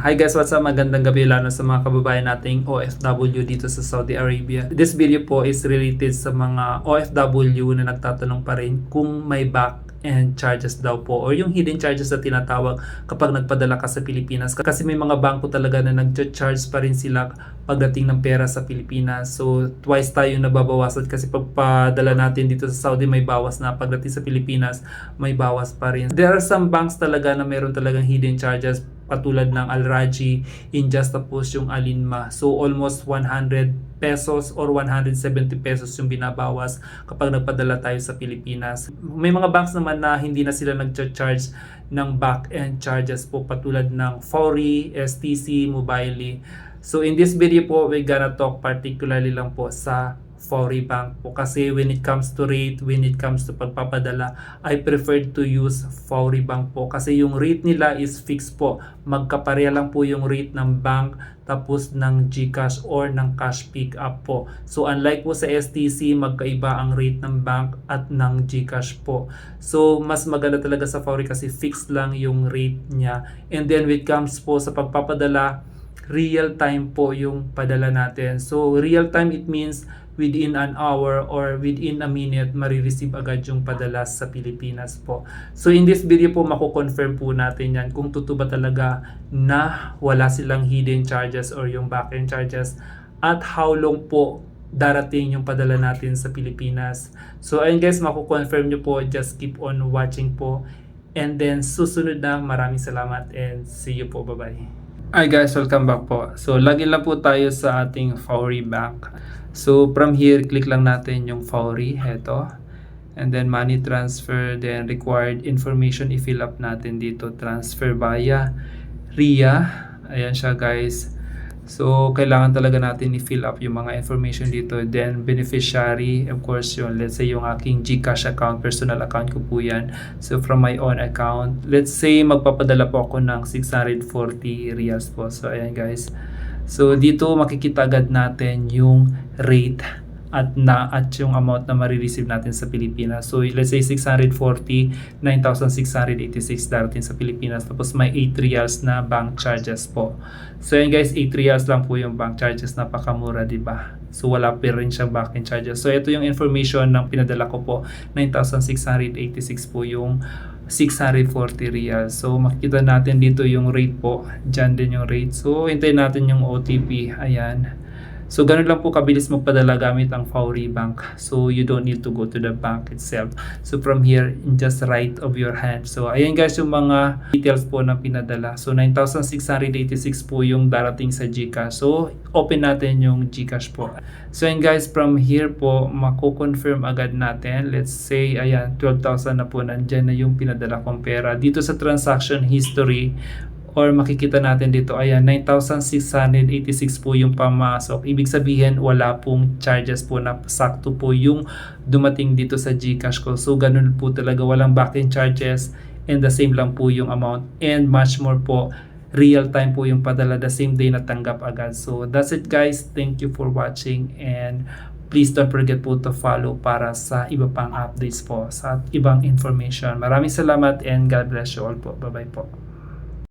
Hi guys, what's up? Magandang gabi lalo sa mga kababayan nating OFW dito sa Saudi Arabia. This video po is related sa mga OFW na nagtatanong pa rin kung may back and charges daw po or yung hidden charges na tinatawag kapag nagpadala ka sa Pilipinas. Kasi may mga bangko talaga na nag-charge pa rin sila pagdating ng pera sa Pilipinas. So twice tayo nababawasan kasi pagpadala natin dito sa Saudi may bawas na pagdating sa Pilipinas may bawas pa rin. There are some banks talaga na meron talagang hidden charges patulad ng Al-Raji, Injust tapos yung Alinma. So almost 100 pesos or 170 pesos yung binabawas kapag nagpadala tayo sa Pilipinas. May mga banks naman na hindi na sila nag-charge ng back-end charges po patulad ng Fori, STC, Mobile. So in this video po, we gonna talk particularly lang po sa Fori Bank po kasi when it comes to rate, when it comes to pagpapadala, I prefer to use Fori Bank po kasi yung rate nila is fixed po. Magkapareha lang po yung rate ng bank tapos ng GCash or ng cash pick up po. So unlike po sa STC, magkaiba ang rate ng bank at ng GCash po. So mas maganda talaga sa Fori kasi fixed lang yung rate niya. And then when it comes po sa pagpapadala, real time po yung padala natin. So real time it means within an hour or within a minute marireceive agad yung padala sa Pilipinas po. So in this video po mako-confirm po natin yan kung totoo ba talaga na wala silang hidden charges or yung back-end charges at how long po darating yung padala natin sa Pilipinas. So ayun guys, mako-confirm nyo po. Just keep on watching po. And then susunod na maraming salamat and see you po. Bye-bye. Hi guys, welcome back po. So login lang po tayo sa ating Fowry Bank. So from here, click lang natin yung Fowry, heto. And then money transfer, then required information i-fill up natin dito. Transfer via RIA. Ayan siya guys. So, kailangan talaga natin i-fill up yung mga information dito. Then, beneficiary, of course, yun. Let's say yung aking GCash account, personal account ko po yan. So, from my own account. Let's say, magpapadala po ako ng 640 reals po. So, ayan guys. So, dito makikita agad natin yung rate at na at yung amount na marireceive natin sa Pilipinas. So let's say 640, 9,686 darating sa Pilipinas. Tapos may 8 reals na bank charges po. So yan guys, 8 reals lang po yung bank charges. Napakamura, di ba? So wala pa rin siyang back-end charges. So ito yung information ng pinadala ko po. 9,686 po yung 640 reals. So makikita natin dito yung rate po. Diyan din yung rate. So hintayin natin yung OTP. Ayan. So, ganun lang po kabilis magpadala gamit ang Fowry Bank. So, you don't need to go to the bank itself. So, from here, in just right of your hand. So, ayan guys yung mga details po na pinadala. So, 9,686 po yung darating sa GCash. So, open natin yung GCash po. So, ayan guys, from here po, mako-confirm agad natin. Let's say, ayan, 12,000 na po nandyan na yung pinadala kong pera. Dito sa transaction history, or makikita natin dito, ayan, 9,686 po yung pamasok. Ibig sabihin, wala pong charges po na sakto po yung dumating dito sa GCash ko. So, ganun po talaga, walang back-end charges and the same lang po yung amount and much more po real time po yung padala the same day na tanggap agad. So, that's it guys. Thank you for watching and please don't forget po to follow para sa iba pang updates po, sa ibang information. Maraming salamat and God bless you all po. Bye-bye po.